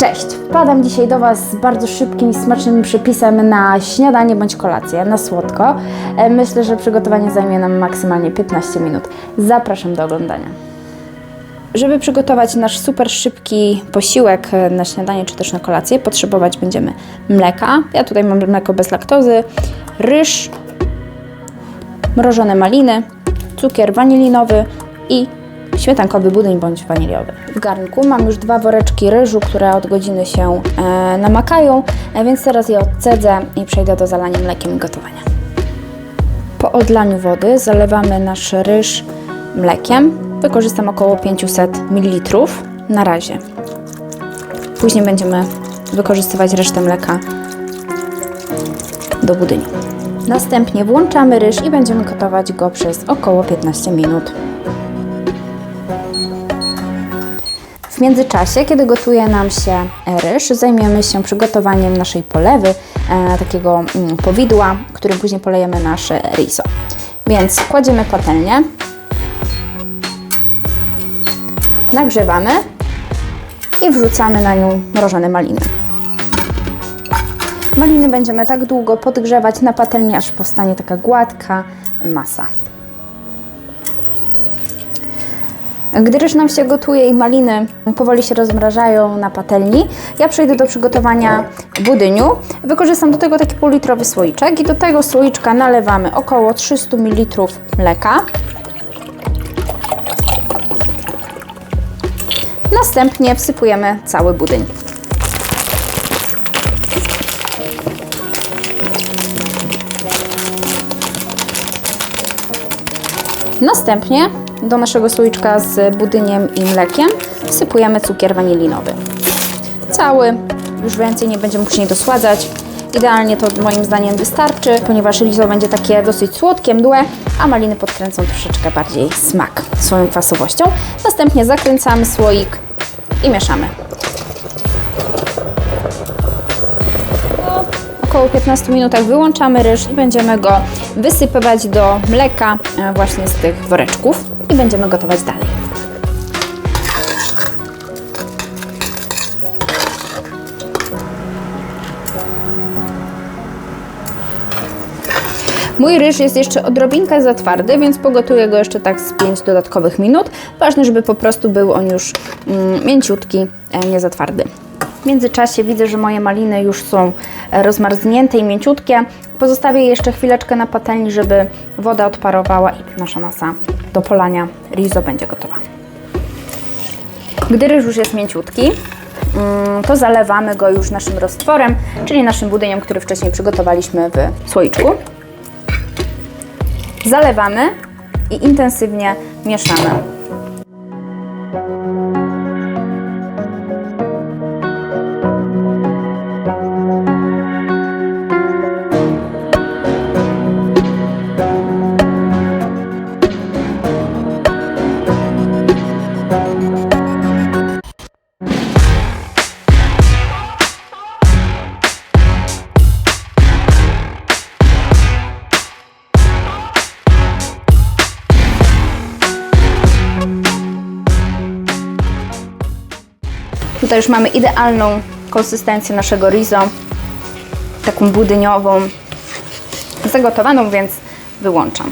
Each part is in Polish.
Cześć! Wpadam dzisiaj do Was z bardzo szybkim i smacznym przepisem na śniadanie bądź kolację, na słodko. E, Myślę, że przygotowanie zajmie nam maksymalnie 15 minut. Zapraszam do oglądania. Żeby przygotować nasz super szybki posiłek e, na śniadanie czy też na kolację, potrzebować będziemy mleka. Ja tutaj mam mleko bez laktozy, ryż, mrożone maliny, cukier wanilinowy i śmietankowy budyń bądź waniliowy. W garnku mam już dwa woreczki ryżu, które od godziny się e, namakają, e, więc teraz je odcedzę i przejdę do zalania mlekiem i gotowania. Po odlaniu wody zalewamy nasz ryż mlekiem. Wykorzystam około 500 ml na razie. Później będziemy wykorzystywać resztę mleka do budyniu. Następnie włączamy ryż i będziemy gotować go przez około 15 minut. W międzyczasie, kiedy gotuje nam się ryż, zajmiemy się przygotowaniem naszej polewy, e, takiego mm, powidła, którym później polejemy nasze riso. Więc kładziemy patelnię, nagrzewamy i wrzucamy na nią mrożone maliny. Maliny będziemy tak długo podgrzewać na patelni, aż powstanie taka gładka masa. Gdy ryż nam się gotuje i maliny powoli się rozmrażają na patelni, ja przejdę do przygotowania budyniu. Wykorzystam do tego taki półlitrowy słoiczek i do tego słoiczka nalewamy około 300 ml mleka. Następnie wsypujemy cały budyń. Następnie do naszego słoiczka z budyniem i mlekiem wsypujemy cukier wanilinowy. Cały, już więcej nie będziemy później dosładzać. Idealnie to moim zdaniem wystarczy, ponieważ riso będzie takie dosyć słodkie, mdłe, a maliny podkręcą troszeczkę bardziej smak swoją kwasowością. Następnie zakręcamy słoik i mieszamy. około 15 minutach wyłączamy ryż i będziemy go wysypywać do mleka e, właśnie z tych woreczków i będziemy gotować dalej. Mój ryż jest jeszcze odrobinkę za twardy, więc pogotuję go jeszcze tak z 5 dodatkowych minut. Ważne, żeby po prostu był on już mm, mięciutki, e, nie za twardy. W międzyczasie widzę, że moje maliny już są e, rozmarznięte i mięciutkie. Pozostawię je jeszcze chwileczkę na patelni, żeby woda odparowała i nasza masa do polania riso będzie gotowa. Gdy ryż już jest mięciutki, mm, to zalewamy go już naszym roztworem, czyli naszym budyniem, który wcześniej przygotowaliśmy w słoiczku. Zalewamy i intensywnie mieszamy. Tutaj już mamy idealną konsystencję naszego riso, taką budyniową, zagotowaną, więc wyłączam.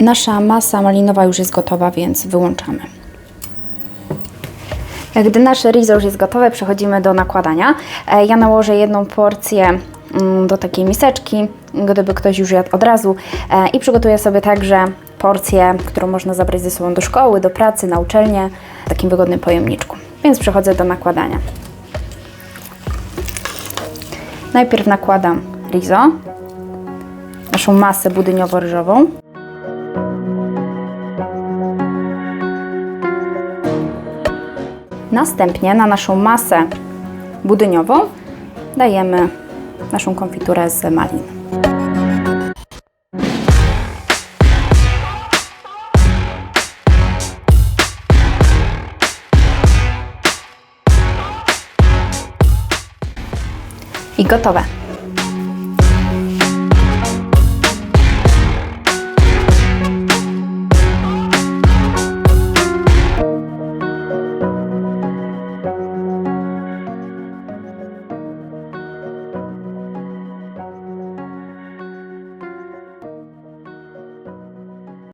Nasza masa malinowa już jest gotowa, więc wyłączamy. Gdy nasze riso już jest gotowe, przechodzimy do nakładania. E, Ja nałożę jedną porcję mm, do takiej miseczki, gdyby ktoś już jadł od razu e, i przygotuję sobie także porcję, którą można zabrać ze sobą do szkoły, do pracy, na uczelnię, takim wygodnym pojemniczku. Więc przechodzę do nakładania. Najpierw nakładam riso, naszą masę budyniowo-ryżową. Następnie na naszą masę budyniową dajemy naszą konfiturę z malin. I gotowe.